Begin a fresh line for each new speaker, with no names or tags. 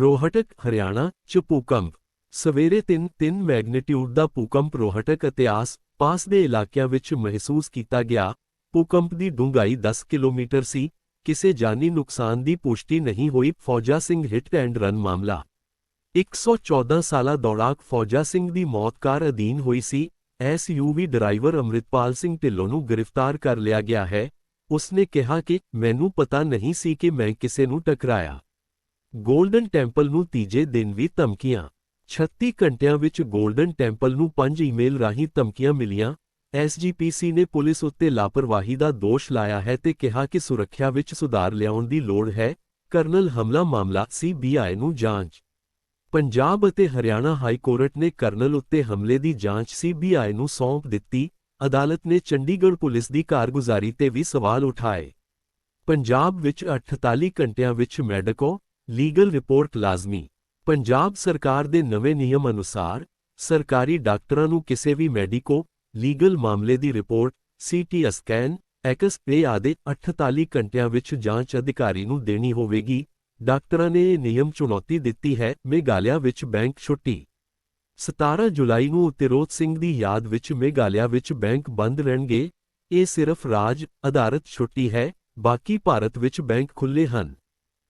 ਰੋਹਟਕ, ਹਰਿਆਣਾ, ਚ ਭੂਕੰਪ। ਸਵੇਰੇ 3-3 ਮੈਗਨੀਟਿਊਡ ਦਾ ਭੂਕੰਪ ਰੋਹਟਕ ਅਤੇ ਆਸ-ਪਾਸ ਦੇ ਇਲਾਕਿਆਂ ਵਿੱਚ ਮਹਿਸੂਸ ਕੀਤਾ ਗਿਆ। ਭੂਕੰਪ ਦੀ ਡੂੰਘਾਈ 10 ਕਿਲੋਮੀਟਰ ਸੀ। ਕਿਸੇ ਜਾਨੀ ਨੁਕਸਾਨ ਦੀ ਪੁਸ਼ਟੀ ਨਹੀਂ ਹੋਈ। Fauja Singh hit and run ਮਾਮਲਾ। 114 ਸਾਲਾ ਦੌੜਾਕ ਫੌਜਾ ਸਿੰਘ ਦੀ ਮੌਤ ਕਾਰ ਅਧੀਨ ਹੋਈ ਸੀ। ਐਸਯੂਵੀ ਡਰਾਈਵਰ ਅੰਮ੍ਰਿਤਪਾਲ ਸਿੰਘ ਢਿੱਲੋਂ ਨੂੰ ਗ੍ਰਿਫਤਾਰ ਕਰ ਲਿਆ ਗਿਆ ਹੈ। ਉਸਨੇ ਕਿਹਾ ਕਿ, ਮੈਨੂੰ ਪਤਾ ਨਹੀਂ ਸੀ ਕਿ ਮੈਂ ਕਿਸੇ ਨੂੰ ਟਕਰਾਇਆ। ਗੋਲਡਨ ਟੈਂਪਲ ਨੂੰ ਤੀਜੇ ਦਿਨ ਵੀ ਧਮਕੀਆਂ। 36 ਘੰਟਿਆਂ ਵਿੱਚ ਗੋਲਡਨ ਟੈਂਪਲ ਨੂੰ ਪੰਜ ਈਮੇਲ ਰਾਹੀਂ ਧਮਕੀਆਂ ਮਿਲੀਆਂ। ਐਸਜੀਪੀਸੀ ਨੇ ਪੁਲਿਸ ਉੱਤੇ ਲਾਪਰਵਾਹੀ ਦਾ ਦੋਸ਼ ਲਾਇਆ ਹੈ ਤੇ ਕਿਹਾ ਕਿ ਸੁਰੱਖਿਆ ਵਿੱਚ ਸੁਧਾਰ ਲਿਆਉਣ ਦੀ ਲੋੜ ਹੈ। ਕਰਨਲ ਹਮਲਾ ਮਾਮਲਾ ਸੀਬੀਆਈ ਨੂੰ ਜਾਂਚ। ਪੰਜਾਬ ਅਤੇ ਹਰਿਆਣਾ ਹਾਈ ਕੋਰਟ ਨੇ ਕਰਨਲ ਉੱਤੇ ਹਮਲੇ ਦੀ ਜਾਂਚ ਸੀਬੀਆਈ ਨੂੰ ਸੌਂਪ ਦਿੱਤੀ। ਅਦਾਲਤ ਨੇ ਚੰਡੀਗੜ੍ਹ ਪੁਲਿਸ ਦੀ ਕਾਰਗੁਜ਼ਾਰੀ ਤੇ ਵੀ ਸਵਾਲ ਉਠਾਏ। ਪੰਜਾਬ ਵਿੱਚ 48 ਘੰਟਿਆਂ ਵਿੱਚ ਮੈਡਕੋ ਲੀਗਲ ਰਿਪੋਰਟ ਲਾਜ਼ਮੀ। ਪੰਜਾਬ ਸਰਕਾਰ ਦੇ ਨਵੇਂ ਨਿਯਮ ਅਨੁਸਾਰ ਸਰਕਾਰੀ ਡਾਕਟਰਾਂ ਨੂੰ ਕਿਸੇ ਵੀ ਮੈਡੀਕੋ ਲੀਗਲ ਮਾਮਲੇ ਦੀ report, CT scan, X ray ਆਦਿ 48 ਘੰਟਿਆਂ ਵਿੱਚ ਜਾਂਚ ਅਧਿਕਾਰੀ ਨੂੰ ਦੇਣੀ ਹੋਵੇਗੀ। ਡਾਕਟਰਾਂ ਨੇ ਇਹ ਨਿਯਮ ਚੁਣੌਤੀ ਦਿੱਤੀ ਹੈ, ਮੇਘਾਲਿਆ ਵਿੱਚ ਬੈਂਕ ਛੁੱਟੀ। 17 ਜੁਲਾਈ ਨੂੰ ਉਤਿਰੋਤ ਸਿੰਘ ਦੀ ਯਾਦ ਵਿੱਚ ਮੇਘਾਲਿਆ ਵਿੱਚ ਬੈਂਕ ਬੰਦ ਰਹਿਣਗੇ। ਇਹ ਸਿਰਫ ਰਾਜ ਆਧਾਰਿਤ ਛੁੱਟੀ ਹੈ, ਬਾਕੀ ਭਾਰਤ ਵਿੱਚ ਬੈਂਕ ਖੁੱਲ੍ਹੇ ਹਨ।